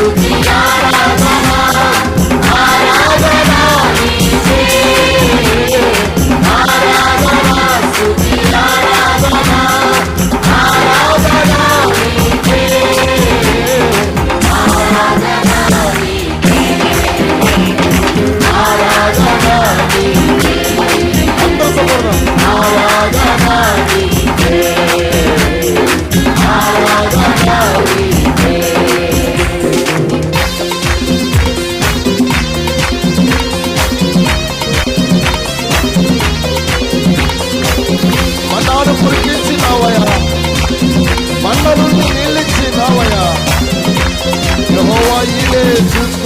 Rukiya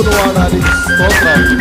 వాడాలి. స్తోత్రాలు.